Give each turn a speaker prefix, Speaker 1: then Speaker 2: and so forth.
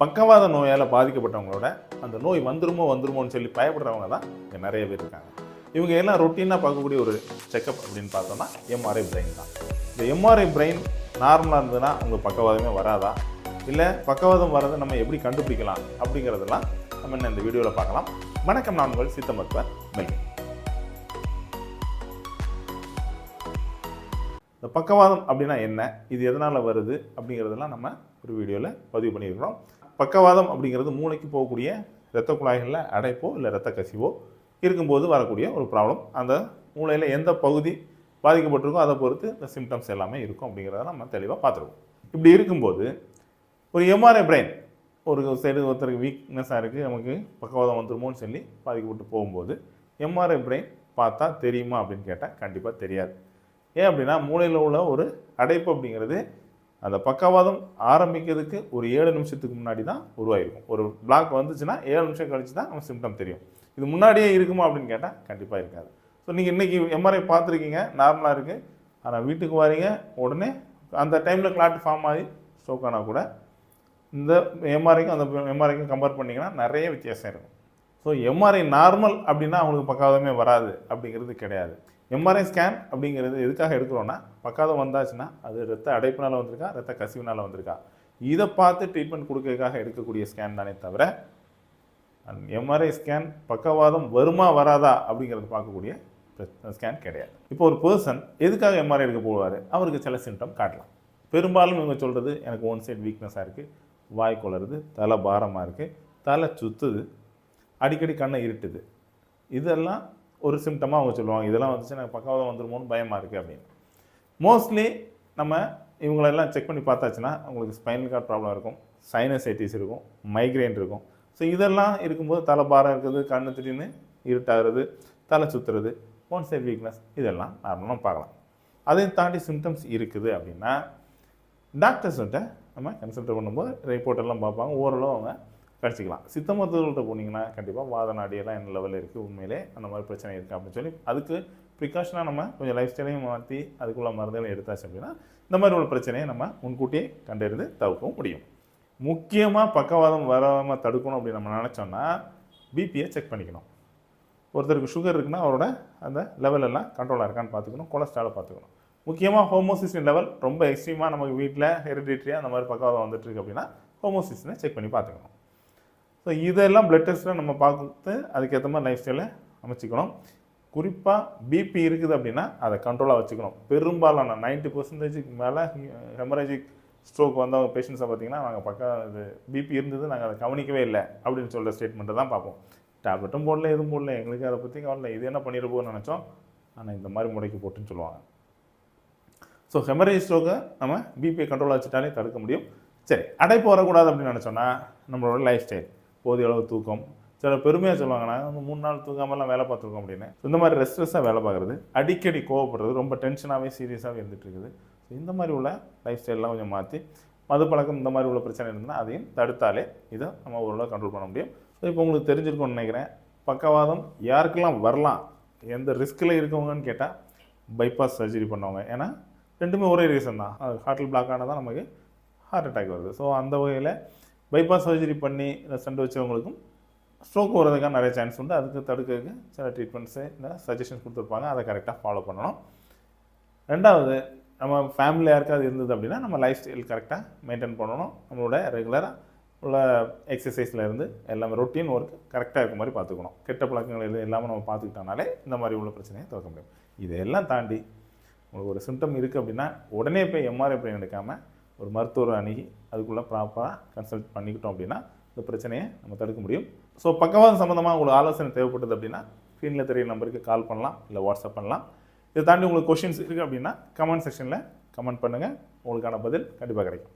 Speaker 1: பக்கவாத நோயால் பாதிக்கப்பட்டவங்களோட அந்த நோய் வந்துருமோ வந்துருமோன்னு சொல்லி பயப்படுறவங்க தான் இங்கே நிறைய பேர் இருக்காங்க. இவங்க எல்லாம் ரொட்டீனாக பார்க்கக்கூடிய ஒரு செக்கப் அப்படின்னு பார்த்தோம்னா எம்ஆர்ஐ பிரெயின் தான். இந்த எம்ஆர்ஐ பிரெயின் நார்மலாக இருந்ததுன்னா உங்கள் பக்கவாதமே வராதா? இல்லை பக்கவாதம் வர்றதை நம்ம எப்படி கண்டுபிடிக்கலாம் அப்படிங்கிறதெல்லாம் நம்ம என்ன இந்த வீடியோவில் பார்க்கலாம். வணக்கம் நான் உங்கள் சித்த மருத்துவர் மெல்வி. இந்த பக்கவாதம் அப்படின்னா என்ன? இது எதனால் வருது? அப்படிங்கிறதெல்லாம் நம்ம ஒரு வீடியோவில் பதிவு பண்ணியிருக்கிறோம். பக்கவாதம் அப்படிங்கிறது மூளைக்கு போகக்கூடிய இரத்த குழாய்களில் அடைப்போ இல்லை இரத்த கசிவோ இருக்கும்போது வரக்கூடிய ஒரு ப்ராப்ளம் அந்த மூளையில் எந்த பகுதி பாதிக்கப்பட்டிருக்கோ அதை பொறுத்து இந்த சிம்டம்ஸ் எல்லாமே இருக்கும் அப்படிங்கிறத நம்ம தெளிவாக பார்த்துருக்கோம் இப்படி இருக்கும்போது ஒரு எம்ஆர்ஐ பிரெயின் ஒரு சைடு ஒருத்தருக்கு வீக்னஸாக இருக்குது நமக்கு பக்கவாதம் வந்துருமோன்னு சொல்லி பாதிக்கப்பட்டு போகும்போது எம்ஆர்ஐ பிரெயின் பார்த்தா தெரியுமா அப்படின்னு கேட்டால் கண்டிப்பாக தெரியாது. ஏன் அப்படின்னா மூளையில் உள்ள ஒரு அடைப்பு அப்படிங்கிறது அந்த பக்கவாதம் ஆரம்பிக்கிறதுக்கு ஒரு ஏழு நிமிஷத்துக்கு முன்னாடி தான் உருவாயிருக்கும். ஒரு பிளாக் வந்துச்சுன்னா ஏழு நிமிஷம் கழிச்சு தான் நம்ம சிம்டம் தெரியும். இது முன்னாடியே இருக்குமா அப்படின்னு கேட்டால் கண்டிப்பாக இருக்காது. ஸோ நீங்கள் இன்றைக்கி எம்ஆர்ஐ பார்த்துருக்கீங்க நார்மலாக இருக்குது ஆனால் வீட்டுக்கு வரீங்க உடனே அந்த டைமில் கிளாட் ஃபார்ம் ஆகி ஸ்ட்ரோக் ஆனால் கூட இந்த எம்ஆர்ஐக்கும் அந்த எம்ஆர்ஐக்கும் கம்பேர் பண்ணிங்கன்னா நிறைய வித்தியாசம் இருக்கும். ஸோ எம்ஆர்ஐ நார்மல் அப்படின்னா அவங்களுக்கு பக்காவதமே வராது அப்படிங்கிறது கிடையாது. எம்ஆர்ஐ ஸ்கேன் அப்படிங்கிறது எதுக்காக எடுக்கிறோன்னா பக்காதம் வந்தாச்சுன்னா அது ரத்த அடைப்பினால் வந்திருக்கா ரத்த கசிவினால் வந்திருக்கா. இதை பார்த்து ட்ரீட்மெண்ட் கொடுக்கறதுக்காக எடுக்கக்கூடிய ஸ்கேன் தானே தவிர எம்ஆர்ஐ ஸ்கேன் பக்கவாதம் வருமா வராதா அப்படிங்கிறது பார்க்கக்கூடிய ஸ்கேன் கிடையாது. இப்போ ஒரு பர்சன் எதுக்காக எம்ஆர்ஐ எடுக்க போவார்? அவருக்கு சில சிம்டம் காட்டலாம். பெரும்பாலும் இவங்க சொல்கிறது எனக்கு ஒன் சைட் வீக்னஸாக இருக்குது வாய் குளருது தலை பாரமாக இருக்குது தலை சுற்றுது அடிக்கடி கண்ணை இருட்டுது. இதெல்லாம் ஒரு சிம்டமாக அவங்க சொல்லுவாங்க. இதெல்லாம் வந்துச்சு எனக்கு பக்கவாதம் வந்துருமோன்னு பயமாக இருக்குது அப்படின்னு. மோஸ்ட்லி நம்ம இவங்களெல்லாம் செக் பண்ணி பார்த்தாச்சுன்னா உங்களுக்கு ஸ்பைனல் கார்டு ப்ராப்ளம் இருக்கும் சைனசைட்டிஸ் இருக்கும் மைக்ரைன் இருக்கும். ஸோ இதெல்லாம் இருக்கும்போது தலை பாரம் இருக்குது கண்ணு திடீர்னு இருட்டாகிறது தலை சுற்றுறது ஒன் சைட் வீக்னஸ் இதெல்லாம் நார்மலாக பார்க்கலாம். அதையும் தாண்டி சிம்டம்ஸ் இருக்குது அப்படின்னா டாக்டர்ஸ்கிட்ட நம்ம கன்சல்ட் பண்ணும்போது ரிப்போர்ட்டெல்லாம் பார்ப்பாங்க. ஓரளவு அவங்க கிடச்சிக்கலாம் சித்த மருத்துவர்கள்ட்ட போனீங்கன்னா கண்டிப்பாக வாத நாடியெல்லாம் என்ன லெவலில் இருக்குது உண்மையிலே அந்த மாதிரி பிரச்சனை இருக்குது அப்படின்னு சொல்லி அதுக்கு ப்ரிகாஷனாக நம்ம கொஞ்சம் லைஃப் ஸ்டைலையும் மாற்றி அதுக்குள்ள மருந்துகளையும் எடுத்தாச்சு அப்படின்னா இந்த மாதிரி உள்ள பிரச்சனையை நம்ம முன்கூட்டியே கண்டறிந்து தவிர்க்கவும் முடியும். முக்கியமாக பக்கவாதம் வராமல் தடுக்கணும் அப்படின்னு நம்ம நினச்சோன்னா பிபியை செக் பண்ணிக்கணும். ஒருத்தருக்கு சுகர் இருக்குன்னா அவரோட அந்த லெவலெல்லாம் கண்ட்ரோலாக இருக்கான்னு பார்த்துக்கணும் கொலஸ்ட்ராலை பார்த்துக்கணும். முக்கியமாக ஹோமோசிஸ்டின் லெவல் ரொம்ப எக்ஸ்ட்ரீமாக நமக்கு வீட்டில் ஹெரிடிட்ரியாக அந்த மாதிரி பக்கவாதம் வந்துட்டுருக்கு அப்படின்னா ஹோமோசிஸ்டினை செக் பண்ணி பார்த்துக்கணும். ஸோ இதெல்லாம் பிளட் டெஸ்ட்டில் நம்ம பார்த்து அதுக்கேற்ற மாதிரி லைஃப் ஸ்டைலை அமைச்சிக்கணும். குறிப்பாக பிபி இருக்குது அப்படின்னா அதை கண்ட்ரோலாக வச்சுக்கணும். பெரும்பாலான நைன்ட்டி பர்சன்டேஜுக்கு மேலே ஹெமரேஜிக் ஸ்ட்ரோக் வந்தவங்க பேஷண்ட்ஸை பார்த்தீங்கன்னா நாங்கள் பக்கம் இது பிபி இருந்தது நாங்கள் அதை கவனிக்கவே இல்லை அப்படின்னு சொல்கிற ஸ்டேட்மெண்ட்டை தான் பார்ப்போம். டேப்லெட்டும் போடல எதுவும் போடல. எங்களுக்கு அதை பற்றி கவலை இது என்ன பண்ணிட போகும்னு நினச்சோம். ஆனால் இந்த மாதிரி முறைக்கு போட்டுன்னு சொல்லுவாங்க. ஸோ ஹெமரேஜ் ஸ்ட்ரோக்கை நம்ம பிபியை கண்ட்ரோலாக வச்சுட்டாலே தடுக்க முடியும். சரி அடைப்பு வரக்கூடாது அப்படின்னு நினச்சோன்னா நம்மளோட லைஃப் ஸ்டைல் போதிய அளவு தூக்கம். சில பெருமையாக சொல்லுவாங்க நாங்கள் மூணு நாள் தூங்காமலாம் வேலை பார்த்துருக்கோம் அப்படின்னு. இந்த மாதிரி ரெஸ்ட்ரெஸ்ஸாக வேலை பார்க்குறது அடிக்கடி கோவப்படுறது ரொம்ப டென்ஷனாகவே சீரியஸாகவே இருந்துட்டு இருக்குது. ஸோ இந்த மாதிரி உள்ள லைஃப் ஸ்டைல்லாம் கொஞ்சம் மாற்றி மது பழக்கம் இந்த மாதிரி உள்ள பிரச்சனை இருந்ததுன்னா அதையும் தடுத்தாலே இதை நம்ம ஓரளவு கண்ட்ரோல் பண்ண முடியும். ஸோ இப்போ உங்களுக்கு தெரிஞ்சிருக்கும்னு நினைக்கிறேன் பக்கவாதம் யாருக்கெல்லாம் வரலாம் எந்த ரிஸ்கில் இருக்கவங்கன்னு கேட்டால் பைபாஸ் சர்ஜரி பண்ணவங்க. ஏன்னா ரெண்டுமே ஒரே ரீசன் தான். அது ஹார்ட்டில் பிளாக் ஆனால் தான் நமக்கு ஹார்ட் அட்டாக் வருது. ஸோ அந்த வகையில் பைபாஸ் சர்ஜரி பண்ணி சண்டை வச்சவங்களுக்கும் ஸ்ட்ரோக் வர்றதுக்கான நிறைய சான்ஸ் உண்டு. அதுக்கு தடுக்கிறதுக்கு சில ட்ரீட்மெண்ட்ஸு இல்லை சஜஷன்ஸ் கொடுத்துருப்பாங்க. அதை கரெக்டாக ஃபாலோ பண்ணணும். ரெண்டாவது நம்ம ஃபேமிலி யாருக்காவது இருந்தது அப்படின்னா நம்ம லைஃப் ஸ்டைல் கரெக்டாக மெயின்டைன் பண்ணணும். நம்மளோட ரெகுலராக உள்ள எக்ஸசைஸில் இருந்து எல்லாமே ரொட்டீன் ஒர்க் கரெக்டாக இருக்க மாதிரி பார்த்துக்கணும். கெட்ட பழக்கங்கள் எதுவும் இல்லாமல் நம்ம பார்த்துக்கிட்டோம்னாலே இந்த மாதிரி உள்ள பிரச்சனையை திறக்க முடியும். இதையெல்லாம் தாண்டி உங்களுக்கு ஒரு சிம்டம் இருக்குது அப்படின்னா உடனே போய் எம்ஆர்ஐ பிரெயின் எடுக்காமல் ஒரு மருத்துவரை அணுகி அதுக்குள்ளே ப்ராப்பராக கன்சல்ட் பண்ணிக்கிட்டோம் அப்படின்னா இந்த பிரச்சனையை நம்ம தடுக்க முடியும். ஸோ பக்கவாதம் சம்மந்தமாக உங்களுக்கு ஆலோசனை தேவைப்பட்டது அப்படின்னா ஸ்க்ரீனில் தெரிய நம்பருக்கு கால் பண்ணலாம் இல்லை வாட்ஸ்அப் பண்ணலாம். இதை தாண்டி உங்களுக்கு கொஷின்ஸ் இருக்குது அப்படின்னா கமெண்ட் செக்ஷனில் கமெண்ட் பண்ணுங்கள் உங்களுக்கான பதில் கண்டிப்பாக கிடைக்கும்.